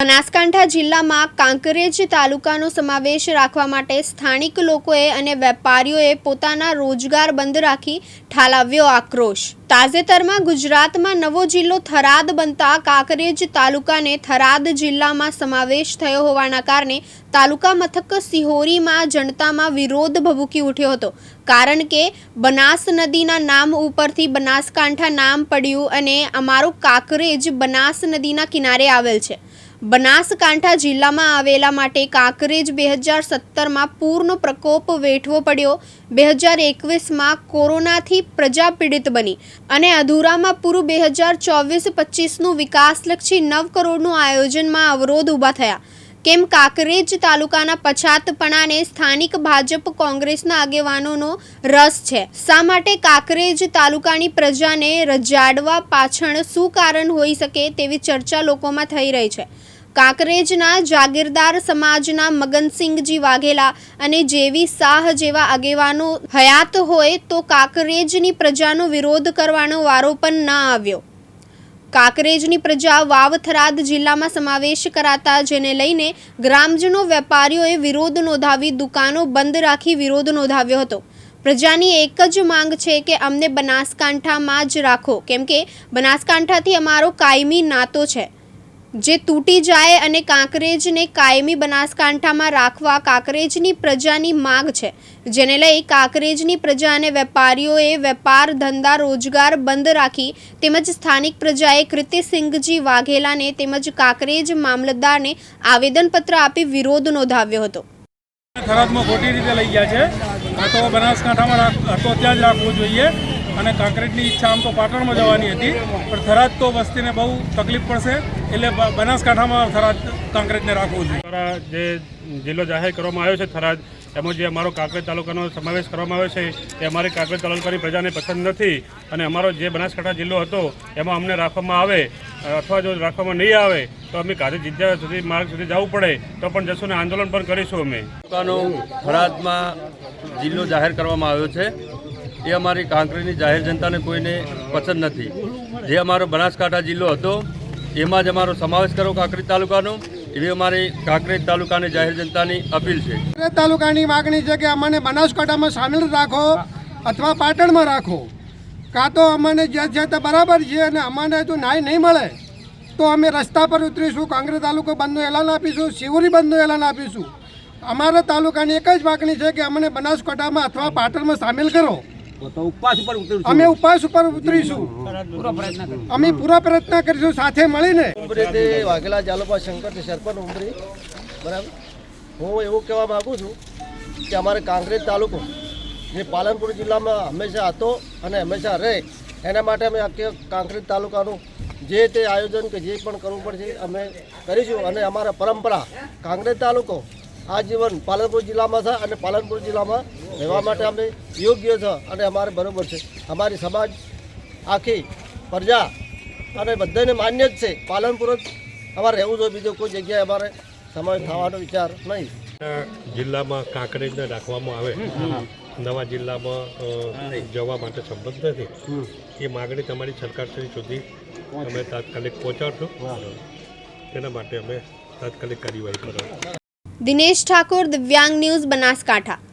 બનાસકાંઠા જિલ્લામાં કાંકરેજ તાલુકાનો સમાવેશ રાખવા માટે સ્થાનિક લોકોએ અને વેપારીઓએ પોતાના રોજગાર બંધ રાખી ઠાલવ્યો આક્રોશ. તાજેતરમાં ગુજરાતમાં નવો જિલ્લો થરાદ બનતા કાંકરેજ તાલુકાને થરાદ જિલ્લામાં સમાવેશ થયો હોવાના કારણે તાલુકા મથક સિહોરીમાં જનતામાં વિરોધ ભભૂકી ઉઠ્યો હતો. કારણ કે બનાસ નદીના નામ ઉપરથી બનાસકાંઠા નામ પડ્યું અને અમારું કાંકરેજ બનાસ નદીના કિનારે આવેલ છે. બનાસકાંઠા જિલ્લામાં આવેલા માટે કાંકરેજ બે હજાર સત્તરમાં પૂરનો પ્રકોપ વેઠવો પડ્યો. બે હજાર એકવીસમાં કોરોનાથી પ્રજા પીડિત બની અને અધૂરામાં પૂરું બે હજાર ચોવીસ પચીસનું વિકાસલક્ષી નવ કરોડનું આયોજનમાં અવરોધ ઊભા થયા. કેમ કાંકરેજ તાલુકાના પછાતપણાને સ્થાનિક ભાજપ કોંગ્રેસના આગેવાનોનો રસ છે? શા માટે કાંકરેજ તાલુકાની પ્રજાને રજાડવા પાછળ શું કારણ હોઈ શકે તેવી ચર્ચા લોકોમાં થઈ રહી છે? કાંકરેજના જાગીરદાર સમાજના મગનસિંહજી વાઘેલા અને જેવી શાહ જેવા આગેવાનો હયાત હોય તો કાંકરેજની પ્રજાનો વિરોધ કરવાનો વારો પણ ન આવ્યો. કાંકરેજની પ્રજા વાવથરાદ જિલ્લામાં સમાવેશ કરાતા જેને લઈને ગ્રામજનો વેપારીઓએ વિરોધ નોંધાવી દુકાનો બંધ રાખી વિરોધ નોંધાવ્યો હતો. પ્રજાની એક જ માંગ છે કે અમને બનાસકાંઠામાં જ રાખો. કેમ કે બનાસકાંઠાથી અમારો કાયમી નાતો છે. જે તૂટી જાય અને કાંકરેજને કાયમી બનાસકાંઠામાં રાખવા કાંકરેજની પ્રજાની માંગ છે. જેને લઈ કાંકરેજની પ્રજા અને વેપારીઓએ વેપાર, ધંધા, રોજગાર બંધ રાખી તેમજ સ્થાનિક પ્રજાએ કૃતિસિંહજી વાઘેલાને તેમજ કાંકરેજ મામલતદારને આવેદનપત્ર આપી વિરોધ નોંધાવ્યો હતો. ખોટી રીતે લઈ ગયા છે. તો બનાસકાંઠામાં રાખ- તો ત્યાં જ રાખવું જોઈએ. અને કાંકરેજની ઈચ્છા આમ તો પાટણમાં જવાની હતી પણ થરાદ તો વસ્તીને બહુ તકલીફ પડશે એટલે બનાસકાંઠામાં થરાદ કાંકરેજને રાખવું જોઈએ. જે જિલ્લો જાહેર કરવામાં આવ્યો છે થરાદ એમાં જે અમારો કાંકરેજ તાલુકાનો સમાવેશ કરવામાં આવ્યો છે એ અમારી કાંકરેજ તાલુકાની પ્રજાને પસંદ નથી અને અમારો જે બનાસકાંઠા જિલ્લો હતો એમાં અમને રાખવામાં આવે અથવા જો રાખવામાં નહીં આવે તો અમે ગાંધી જિલ્લા સુધી માર્ગ સુધી જવું પડે તો પણ જશું ને આંદોલન પણ કરીશું અમે. તાલુકાનો થરાદમાં જિલ્લો જાહેર કરવામાં આવ્યો છે. એ અમારી કાંકરીની જાહેર જનતાને કોઈને પસંદ નથી. જે અમારો બનાસકાંઠા જિલ્લો હતો, એમાં જ અમારો સમાવેશ કરો કાંકરી તાલુકાનો. એવી અમારી કાંકરેજ તાલુકાની જાહેર જનતાની અપીલ છે. કાંકરેજ તાલુકાની માગણી છે કે અમને બનાસકાંઠામાં સામેલ રાખો અથવા પાટણમાં રાખો. કાં તો અમને જ્યાં જ્યાં ત્યાં બરાબર છે અને અમને જો ન્યાય નહીં મળે, તો અમે રસ્તા પર ઉતરીશું કાંકરેજ તાલુકો બંધનું એલાન આપીશું, શિવરી બંધનું એલાન આપીશું. અમારા તાલુકાની એક જ માગણી છે કે અમને બનાસકાંઠામાં અથવા પાટણમાં સામેલ કરો. અમે ઉપવાસ ઉપર ઉતરીશું. અમે પૂરો પ્રયત્ન કરીશું સાથે મળીને. ઉમરીથી વાઘેલા જાલોપા શંકર સરપંચ ઉમરી. બરાબર? હું એવું કહેવા માગું છું કે અમારે કાંકરેજ તાલુકો જે પાલનપુર જિલ્લામાં હંમેશા હતો અને હંમેશા રહે એના માટે અમે આખી કાંકરેજ તાલુકાનું જે તે આયોજન કે જે પણ કરવું પડશે અમે કરીશું. અને અમારા પરંપરા કાંકરેજ તાલુકો આજીવન પાલનપુર જિલ્લામાં છે અને પાલનપુર જિલ્લામાં રહેવા માટે અમે યોગ્ય છે અને અમારે બરાબર છે. અમારી સમાજ આખી પ્રજા અને બધાને માન્ય જ છે. પાલનપુર જ અમારે રહેવું જોઈએ. બીજો કોઈ જગ્યાએ અમારે સમાવેશ થવાનો વિચાર નહીં. જિલ્લામાં કાંકરેજને રાખવામાં આવે. નવા જિલ્લામાં જવા માટે સંબંધ નથી. એ માગણી તમારી સરકારશ્રી સુધી અમે તાત્કાલિક પહોંચાડશો. તેના માટે અમે તાત્કાલિક કાર્યવાહી કરો દિનેશ ઠાકોર દિવ્યાંગ ન્યૂઝ બનાસકાંઠા.